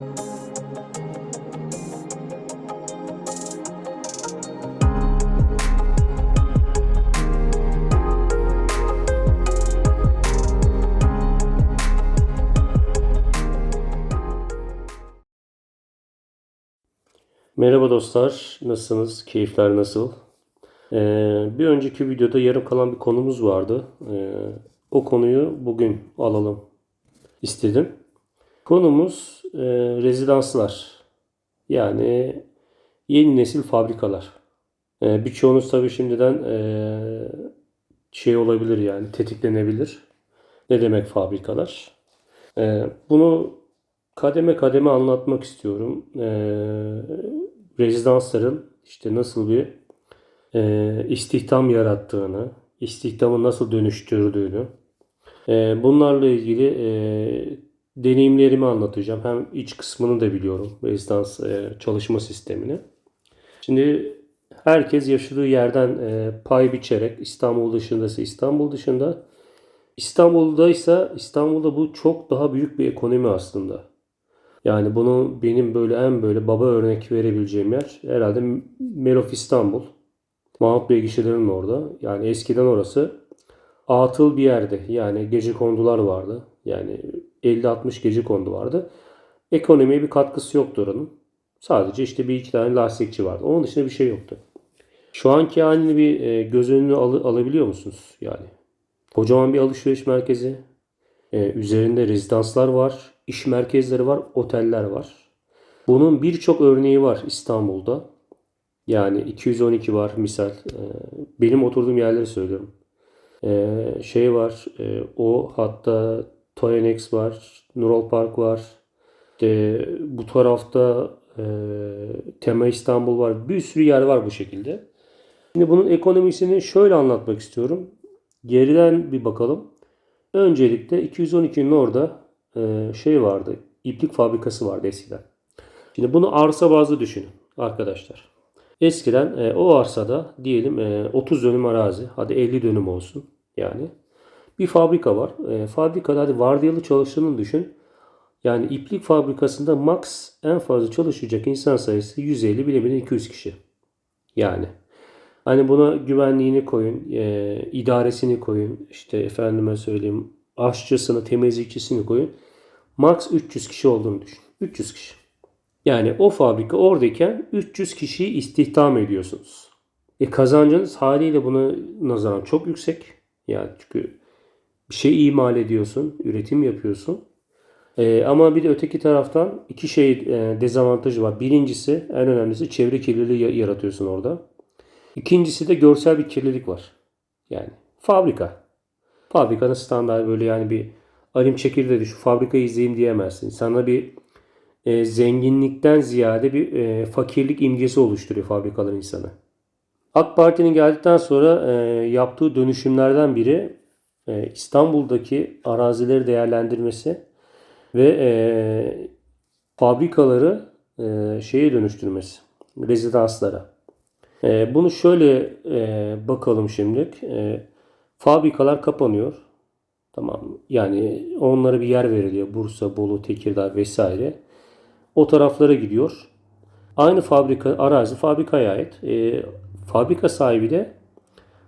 Merhaba dostlar, nasılsınız? Keyifler nasıl? Ee, bir önceki videoda yarım kalan bir konumuz vardı. Ee, o konuyu bugün alalım istedim. Konumuz e, rezidanslar. Yani yeni nesil fabrikalar. Ee, birçoğunuz tabii şimdiden e, şey olabilir yani tetiklenebilir. Ne demek fabrikalar? Ee, bunu kademe kademe anlatmak istiyorum. Ee, rezidansların işte nasıl bir e, istihdam yarattığını, istihdamı nasıl dönüştürdüğünü, e, bunlarla ilgili e, deneyimlerimi anlatacağım. Hem iç kısmını da biliyorum rezidans e, çalışma sistemini. Şimdi herkes yaşadığı yerden e, pay biçerek İstanbul dışındaysa İstanbul dışında, İstanbul'daysa İstanbul'da bu çok daha büyük bir ekonomi aslında. Yani bunu benim böyle en böyle baba örnek verebileceğim yer herhalde Melof İstanbul. Mahmut Bey gişelerinin orada. Yani eskiden orası atıl bir yerde. Yani gece kondular vardı. Yani 50-60 gece kondu vardı. Ekonomiye bir katkısı yoktu oranın. Sadece işte bir iki tane lastikçi vardı. Onun dışında bir şey yoktu. Şu anki halini bir e, göz önüne al- alabiliyor musunuz? Yani kocaman bir alışveriş merkezi. E, üzerinde rezidanslar var, iş merkezleri var, oteller var. Bunun birçok örneği var İstanbul'da. Yani 212 var misal. E, benim oturduğum yerleri söylüyorum. E, şey var, e, o hatta Toyenex var, Nurol Park var. İşte bu tarafta e, Tema İstanbul var. Bir sürü yer var bu şekilde. Şimdi bunun ekonomisini şöyle anlatmak istiyorum. Geriden bir bakalım. Öncelikle 212'nin orada e, şey vardı. İplik fabrikası vardı eskiden. Şimdi bunu arsa bazlı düşünün arkadaşlar. Eskiden e, o arsada diyelim e, 30 dönüm arazi. Hadi 50 dönüm olsun yani. Bir fabrika var. E, fabrikada hadi vardiyalı çalıştığını düşün. Yani iplik fabrikasında max en fazla çalışacak insan sayısı 150 bile bile 200 kişi. Yani Hani buna güvenliğini koyun, e, idaresini koyun, işte efendime söyleyeyim aşçısını, temizlikçisini koyun. Max 300 kişi olduğunu düşün. 300 kişi. Yani o fabrika oradayken 300 kişiyi istihdam ediyorsunuz. E kazancınız haliyle buna nazaran çok yüksek. Yani çünkü bir şey imal ediyorsun, üretim yapıyorsun. E, ama bir de öteki taraftan iki şey e, dezavantajı var. Birincisi en önemlisi çevre kirliliği ya- yaratıyorsun orada. İkincisi de görsel bir kirlilik var. Yani fabrika. Fabrikanın standart böyle yani bir alim çekirdeği şu fabrikayı izleyeyim diyemezsin. Sana bir e, zenginlikten ziyade bir e, fakirlik imgesi oluşturuyor fabrikaların insanı. AK Parti'nin geldikten sonra e, yaptığı dönüşümlerden biri e, İstanbul'daki arazileri değerlendirmesi ve e, fabrikaları e, şeye dönüştürmesi, rezidanslara. E, bunu şöyle bakalım şimdi. Fabrikalar kapanıyor. Tamam. Yani onlara bir yer veriliyor. Bursa, Bolu, Tekirdağ vesaire. O taraflara gidiyor. Aynı fabrika arazi fabrikaya ait. E, fabrika sahibi de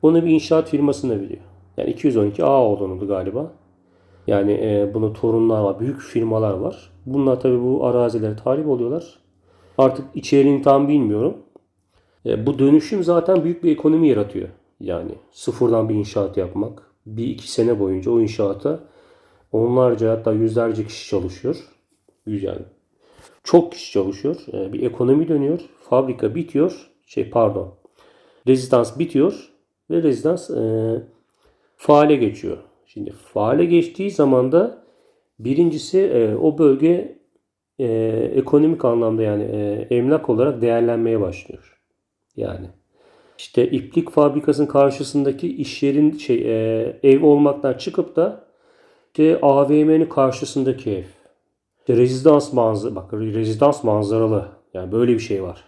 onu bir inşaat firmasına veriyor. Yani 212 A olduğunu galiba. Yani e, bunu torunlar var. Büyük firmalar var. Bunlar tabii bu arazilere talip oluyorlar. Artık içeriğini tam bilmiyorum. E, bu dönüşüm zaten büyük bir ekonomi yaratıyor. Yani sıfırdan bir inşaat yapmak. Bir iki sene boyunca o inşaata onlarca hatta yüzlerce kişi çalışıyor. Yani çok kişi çalışıyor. E, bir ekonomi dönüyor. Fabrika bitiyor. Şey pardon. Rezidans bitiyor ve rezidans e, faale geçiyor. Şimdi faale geçtiği zaman da birincisi e, o bölge e, ekonomik anlamda yani e, emlak olarak değerlenmeye başlıyor. Yani işte iplik fabrikasının karşısındaki iş yerin şey e, ev olmaktan çıkıp da işte AVM'nin karşısındaki ev. İşte rezidans manzara bak rezidans manzaralı. Yani böyle bir şey var.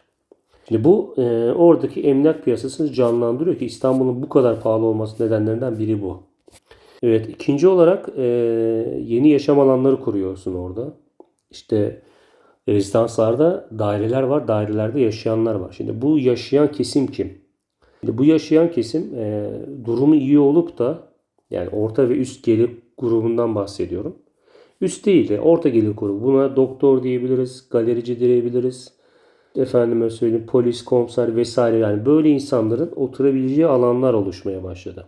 Şimdi bu e, oradaki emlak piyasasını canlandırıyor ki İstanbul'un bu kadar pahalı olması nedenlerinden biri bu. Evet ikinci olarak e, yeni yaşam alanları kuruyorsun orada. İşte Rezidanslarda daireler var, dairelerde yaşayanlar var. Şimdi bu yaşayan kesim kim? Şimdi bu yaşayan kesim e, durumu iyi olup da yani orta ve üst gelir grubundan bahsediyorum. Üst değil de orta gelir grubu. Buna doktor diyebiliriz, galerici diyebiliriz. Efendime söyleyeyim polis, komiser vesaire yani böyle insanların oturabileceği alanlar oluşmaya başladı.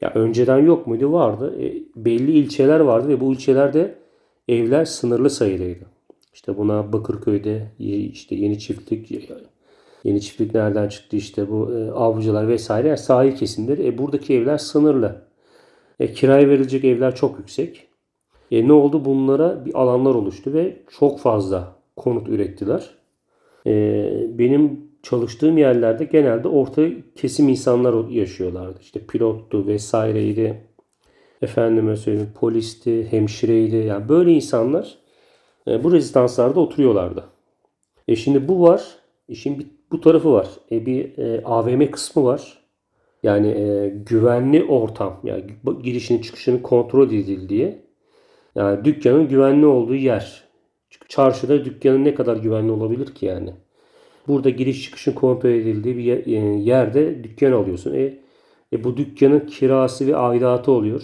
Ya önceden yok muydu? Vardı. E, belli ilçeler vardı ve bu ilçelerde evler sınırlı sayıdaydı. İşte buna Bakırköy'de işte yeni çiftlik yeni çiftlik nereden çıktı işte bu e, avcılar vesaire yani sahil kesimleri. E, buradaki evler sınırlı. E, kiraya verilecek evler çok yüksek. E, ne oldu? Bunlara bir alanlar oluştu ve çok fazla konut ürettiler. E, benim çalıştığım yerlerde genelde orta kesim insanlar yaşıyorlardı. İşte pilottu vesaireydi. Efendime söyleyeyim polisti, hemşireydi. Yani böyle insanlar e, bu rezidanslarda oturuyorlardı. E şimdi bu var. İşin bir, bu tarafı var. E bir e, AVM kısmı var. Yani e, güvenli ortam. Yani girişini çıkışını kontrol edildiği. Yani dükkanın güvenli olduğu yer. Çünkü çarşıda dükkanın ne kadar güvenli olabilir ki yani. Burada giriş çıkışın kontrol edildiği bir e, yerde dükkan alıyorsun. E, e bu dükkanın kirası ve aidatı oluyor.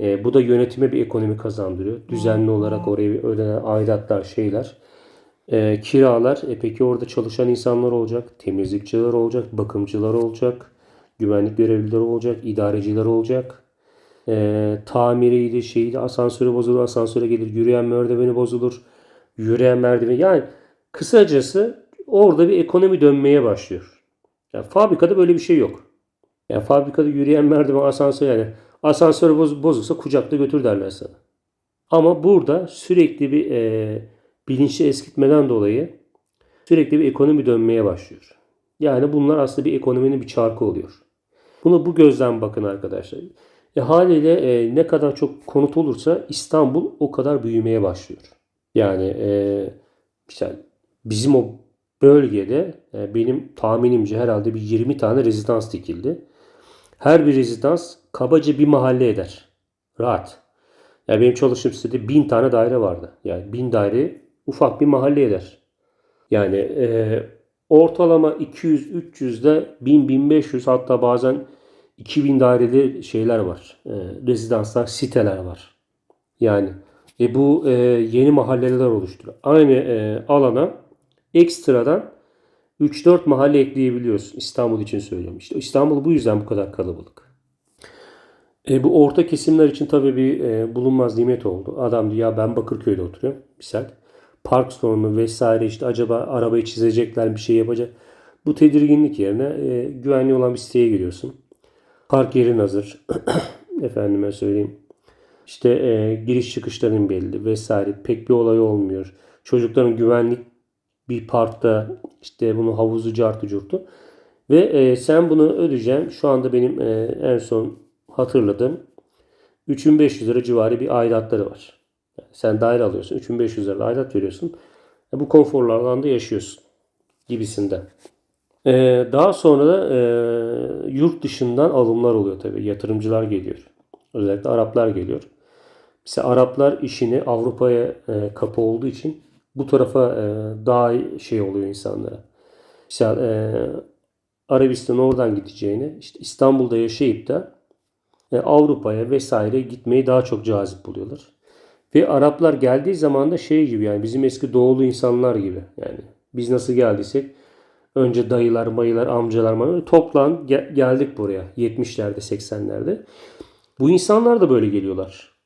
E, bu da yönetime bir ekonomi kazandırıyor. Düzenli olarak oraya ödenen aidatlar, şeyler. E, kiralar. E peki orada çalışan insanlar olacak. Temizlikçiler olacak. Bakımcılar olacak. Güvenlik görevlileri olacak. idareciler olacak. E, tamiriydi, şeydi, asansörü bozulur, asansöre gelir. Yürüyen merdiveni bozulur. Yürüyen merdiveni. Yani kısacası orada bir ekonomi dönmeye başlıyor. Yani fabrikada böyle bir şey yok. Yani fabrikada yürüyen merdiven, asansör yani asansör boz, bozuksa kucakta götür derler sana. Ama burada sürekli bir e, bilinçli eskitmeden dolayı sürekli bir ekonomi dönmeye başlıyor. Yani bunlar aslında bir ekonominin bir çarkı oluyor. Bunu bu gözden bakın arkadaşlar. E, haliyle e, ne kadar çok konut olursa İstanbul o kadar büyümeye başlıyor. Yani e, işte bizim o bölgede e, benim tahminimce herhalde bir 20 tane rezidans dikildi. Her bir rezidans kabaca bir mahalle eder. Rahat. Yani benim çalıştığım sitede 1000 tane daire vardı. Yani 1000 daire ufak bir mahalle eder. Yani e, ortalama 200-300'de 1000-1500 hatta bazen 2000 daireli şeyler var. E, rezidanslar, siteler var. Yani e, bu e, yeni mahalleler oluşturuyor. Aynı e, alana ekstradan 3-4 mahalle ekleyebiliyorsun. İstanbul için söylüyorum. İşte İstanbul bu yüzden bu kadar kalabalık. E, bu orta kesimler için tabii bir e, bulunmaz nimet oldu. Adam diyor ya ben Bakırköy'de oturuyorum. Misal. Park sorunu vesaire işte acaba arabayı çizecekler bir şey yapacak. Bu tedirginlik yerine e, güvenli olan bir siteye giriyorsun. Park yerin hazır. Efendime söyleyeyim. İşte e, giriş çıkışların belli vesaire. Pek bir olay olmuyor. Çocukların güvenlik bir parkta işte bunu havuzu cartı curtu. Ve e, sen bunu ödeyeceksin. Şu anda benim e, en son hatırladığım 3500 lira civarı bir aidatları var. Yani sen daire alıyorsun. 3500 lira aidat veriyorsun. E, bu konforlu alanda yaşıyorsun gibisinden. E, daha sonra da e, yurt dışından alımlar oluyor tabii. Yatırımcılar geliyor. Özellikle Araplar geliyor. Mesela Araplar işini Avrupa'ya e, kapı olduğu için bu tarafa e, daha şey oluyor insanlara. Mesela e, Arabistan oradan gideceğini işte İstanbul'da yaşayıp da e, Avrupa'ya vesaire gitmeyi daha çok cazip buluyorlar. Ve Araplar geldiği zaman da şey gibi yani bizim eski doğulu insanlar gibi yani biz nasıl geldiysek önce dayılar, mayılar, amcalar, mayılar toplan gel, geldik buraya 70'lerde 80'lerde. Bu insanlar da böyle geliyorlar.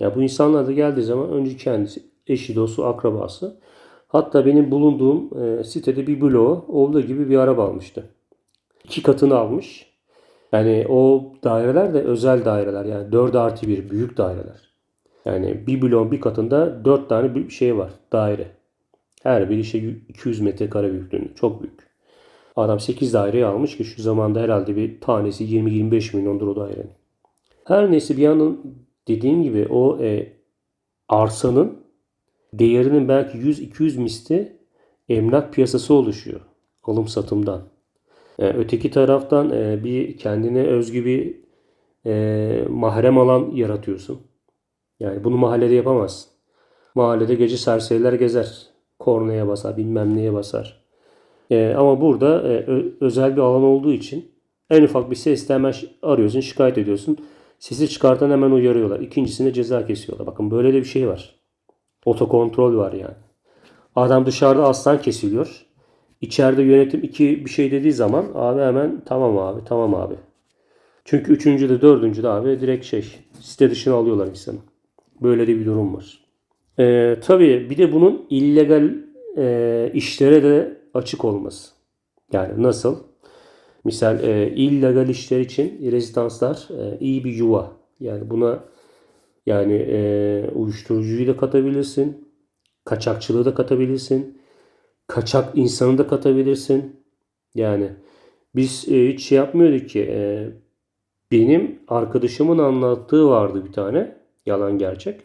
Ya bu insanlar da geldiği zaman önce kendisi eşi, dostu, akrabası. Hatta benim bulunduğum e, sitede bir bloğu olduğu gibi bir araba almıştı. İki katını almış. Yani o daireler de özel daireler. Yani 4 artı 1 büyük daireler. Yani bir bloğun bir katında 4 tane bir şey var daire. Her biri işte 200 metrekare büyüklüğünde. Çok büyük. Adam 8 daireyi almış ki şu zamanda herhalde bir tanesi 20-25 milyondur o dairenin. Her neyse bir yandan dediğim gibi o e, arsanın değerinin belki 100-200 misli emlak piyasası oluşuyor alım satımdan. Yani öteki taraftan e, bir kendine özgü bir e, mahrem alan yaratıyorsun. Yani bunu mahallede yapamazsın. Mahallede gece serseriler gezer. Kornaya basar, bilmem neye basar. E, ama burada e, özel bir alan olduğu için en ufak bir sesle hemen arıyorsun, şikayet ediyorsun. Sesi çıkartan hemen uyarıyorlar. İkincisine ceza kesiyorlar. Bakın böyle de bir şey var. Otokontrol var yani. Adam dışarıda aslan kesiliyor. İçeride yönetim iki bir şey dediği zaman abi hemen tamam abi tamam abi. Çünkü üçüncü de dördüncü de abi direkt şey site dışına alıyorlar insanı. Böyle de bir durum var. Ee, tabii bir de bunun illegal e, işlere de açık olması. Yani nasıl? Misal e, illegal işler için rezidanslar e, iyi bir yuva. Yani buna yani e, uyuşturucuyu da katabilirsin. Kaçakçılığı da katabilirsin. Kaçak insanı da katabilirsin. Yani biz e, hiç şey yapmıyorduk ki. e, benim arkadaşımın anlattığı vardı bir tane. Yalan gerçek.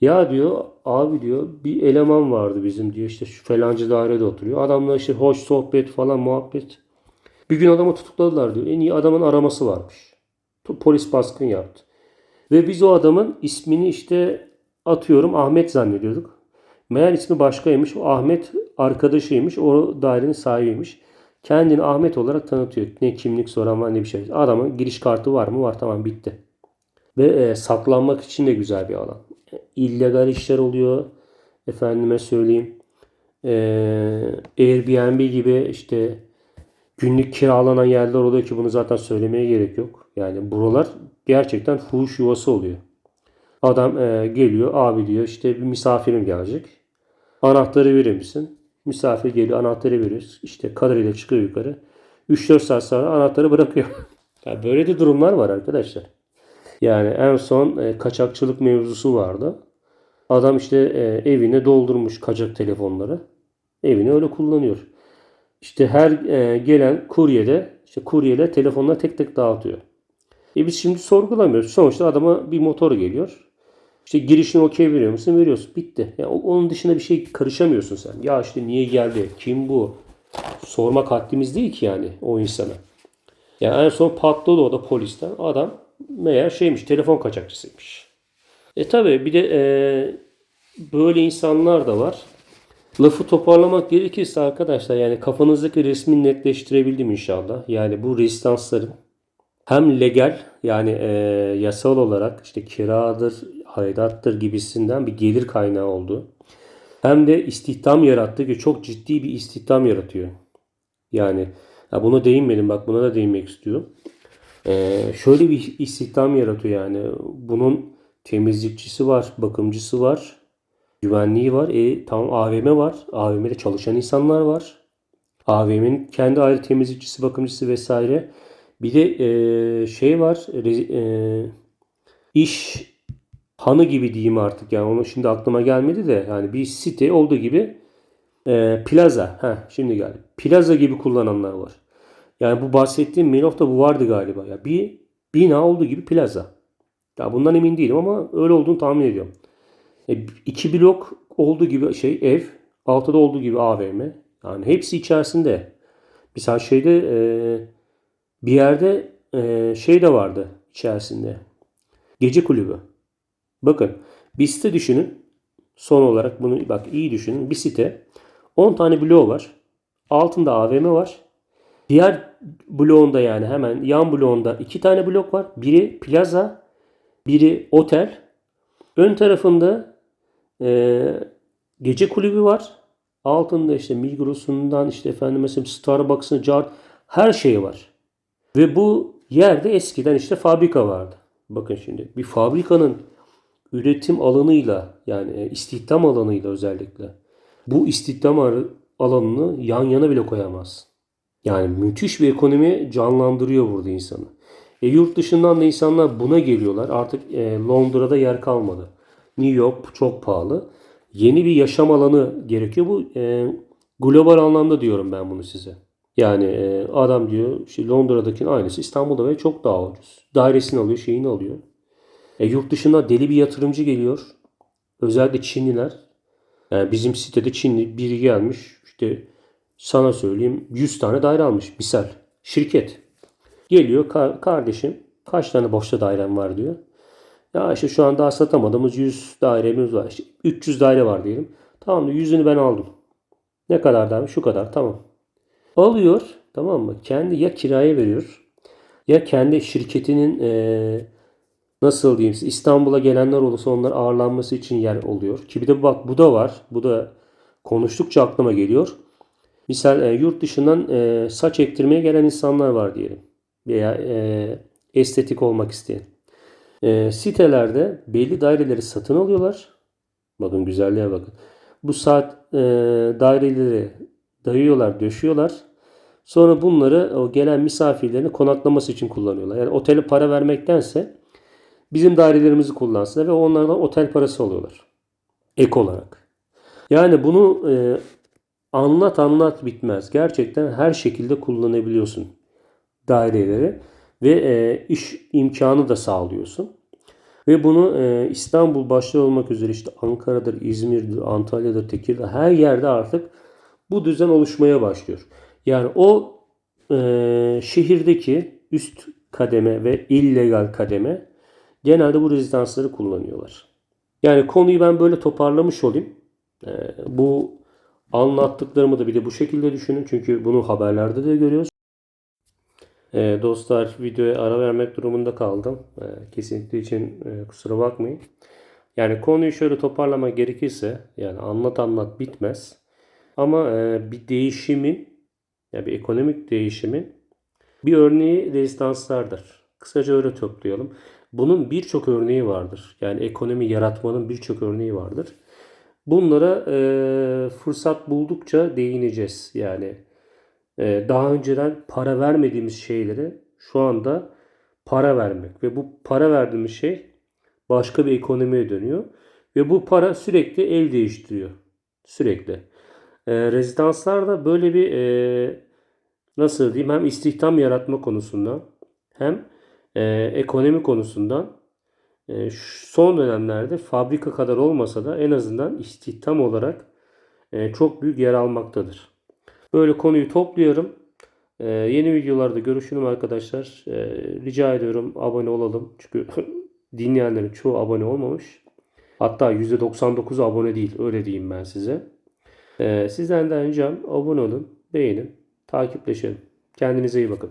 Ya diyor abi diyor bir eleman vardı bizim diyor işte şu falancı dairede oturuyor. Adamla işte hoş sohbet falan muhabbet. Bir gün adamı tutukladılar diyor. En iyi adamın araması varmış. Polis baskın yaptı. Ve biz o adamın ismini işte atıyorum Ahmet zannediyorduk. Meğer ismi başkaymış. O Ahmet arkadaşıymış. O dairenin sahibiymiş. Kendini Ahmet olarak tanıtıyor. Ne kimlik soran var ne bir şey. Adamın giriş kartı var mı? Var tamam bitti. Ve e, saklanmak için de güzel bir alan. İllegal işler oluyor. Efendime söyleyeyim. E, Airbnb gibi işte günlük kiralanan yerler oluyor ki bunu zaten söylemeye gerek yok. Yani buralar gerçekten fuhuş yuvası oluyor. Adam e, geliyor abi diyor işte bir misafirim gelecek. Anahtarı verir misin? Misafir geliyor anahtarı veriyoruz. İşte kadriyle çıkıyor yukarı. 3-4 saat sonra anahtarı bırakıyor. Ya böyle de durumlar var arkadaşlar. Yani en son e, kaçakçılık mevzusu vardı. Adam işte e, evine doldurmuş kaçak telefonları. Evini öyle kullanıyor. İşte her e, gelen kuryede işte kuryeyle telefonları tek tek dağıtıyor. E biz şimdi sorgulamıyoruz. Sonuçta adama bir motor geliyor. İşte girişine okey veriyor musun? Veriyorsun. Bitti. Yani onun dışında bir şey karışamıyorsun sen. Ya işte niye geldi? Kim bu? Sormak haddimiz değil ki yani o insana. Yani en son patladı o da polisten. Adam meğer şeymiş telefon kaçakçısıymış. E tabi bir de e, böyle insanlar da var. Lafı toparlamak gerekirse arkadaşlar yani kafanızdaki resmi netleştirebildim inşallah. Yani bu rezidansların hem legal yani e, yasal olarak işte kiradır, aidattır gibisinden bir gelir kaynağı oldu. Hem de istihdam yarattı ki çok ciddi bir istihdam yaratıyor. Yani ya buna değinmedim bak buna da değinmek istiyorum. E, şöyle bir istihdam yaratıyor yani. Bunun temizlikçisi var, bakımcısı var, güvenliği var. E, tamam AVM var. AVM'de çalışan insanlar var. AVM'nin kendi ayrı temizlikçisi, bakımcısı vesaire. Bir de e, şey var. e, iş hanı gibi diyeyim artık yani onu şimdi aklıma gelmedi de yani bir site olduğu gibi e, plaza. Heh, şimdi geldi. Plaza gibi kullananlar var. Yani bu bahsettiğim Melof'ta bu vardı galiba. Ya bir bina olduğu gibi plaza. Ya bundan emin değilim ama öyle olduğunu tahmin ediyorum. E, iki blok olduğu gibi şey ev, altıda olduğu gibi AVM. Yani hepsi içerisinde. Mesela şeyde e, bir yerde e, şey de vardı içerisinde. Gece kulübü. Bakın bir site düşünün. Son olarak bunu bak iyi düşünün. Bir site 10 tane bloğu var. Altında AVM var. Diğer bloğunda yani hemen yan bloğunda iki tane blok var. Biri plaza, biri otel. Ön tarafında e, gece kulübü var. Altında işte Migros'undan işte efendim mesela Starbucks'ın, car her şey var. Ve bu yerde eskiden işte fabrika vardı. Bakın şimdi bir fabrikanın üretim alanıyla yani istihdam alanıyla özellikle bu istihdam alanını yan yana bile koyamaz. Yani müthiş bir ekonomi canlandırıyor burada insanı. E, yurt dışından da insanlar buna geliyorlar. Artık e, Londra'da yer kalmadı. New York çok pahalı. Yeni bir yaşam alanı gerekiyor. Bu e, global anlamda diyorum ben bunu size. Yani e, adam diyor işte Londra'dakinin aynısı İstanbul'da ve çok daha ucuz. Dairesini alıyor, şeyini alıyor. E, yurt dışında deli bir yatırımcı geliyor. Özellikle Çinliler. Yani bizim sitede Çinli biri gelmiş. İşte sana söyleyeyim 100 tane daire almış. Misal. Şirket. Geliyor "Ka- kardeşim kaç tane boşta dairem var diyor. Ya işte şu an daha satamadığımız 100 dairemiz var. İşte 300 daire var diyelim. Tamam mı? Yüzünü ben aldım. Ne kadar abi? Şu kadar. Tamam. Alıyor. Tamam mı? Kendi ya kiraya veriyor ya kendi şirketinin eee, nasıl diyeyim İstanbul'a gelenler olursa onlar ağırlanması için yer oluyor. Ki bir de bak bu da var. Bu da konuştukça aklıma geliyor. Misal e, yurt dışından e, saç ektirmeye gelen insanlar var diyelim. Veya e, estetik olmak isteyen. E, sitelerde belli daireleri satın alıyorlar. Bakın güzelliğe bakın. Bu saat e, daireleri dayıyorlar, döşüyorlar. Sonra bunları o gelen misafirlerini konaklaması için kullanıyorlar. Yani otele para vermektense bizim dairelerimizi kullansınlar ve onlardan otel parası alıyorlar. Ek olarak. Yani bunu e, anlat anlat bitmez. Gerçekten her şekilde kullanabiliyorsun daireleri ve e, iş imkanı da sağlıyorsun. Ve bunu e, İstanbul başta olmak üzere işte Ankara'dır, İzmir'dir, Antalya'dır, Tekirdağ her yerde artık bu düzen oluşmaya başlıyor. Yani o e, şehirdeki üst kademe ve illegal kademe genelde bu rezidansları kullanıyorlar. Yani konuyu ben böyle toparlamış olayım. E, bu anlattıklarımı da bir de bu şekilde düşünün. Çünkü bunu haberlerde de görüyoruz. E, dostlar videoya ara vermek durumunda kaldım. E, kesinlikle için e, kusura bakmayın. Yani konuyu şöyle toparlamak gerekirse yani anlat anlat bitmez. Ama e, bir değişimin yani bir ekonomik değişimin bir örneği rezidanslardır. Kısaca öyle toplayalım. Bunun birçok örneği vardır. Yani ekonomi yaratmanın birçok örneği vardır. Bunlara e, fırsat buldukça değineceğiz. Yani daha önceden para vermediğimiz şeylere şu anda para vermek ve bu para verdiğimiz şey başka bir ekonomiye dönüyor ve bu para sürekli el değiştiriyor. Sürekli. E, rezidanslar da böyle bir e, nasıl diyeyim hem istihdam yaratma konusundan hem e, ekonomi konusundan e, son dönemlerde fabrika kadar olmasa da en azından istihdam olarak e, çok büyük yer almaktadır. Böyle konuyu topluyorum. E, yeni videolarda görüşelim arkadaşlar. E, rica ediyorum abone olalım. Çünkü dinleyenlerin çoğu abone olmamış. Hatta %99 abone değil. Öyle diyeyim ben size. E, sizden de ricam abone olun, beğenin, takipleşelim. Kendinize iyi bakın.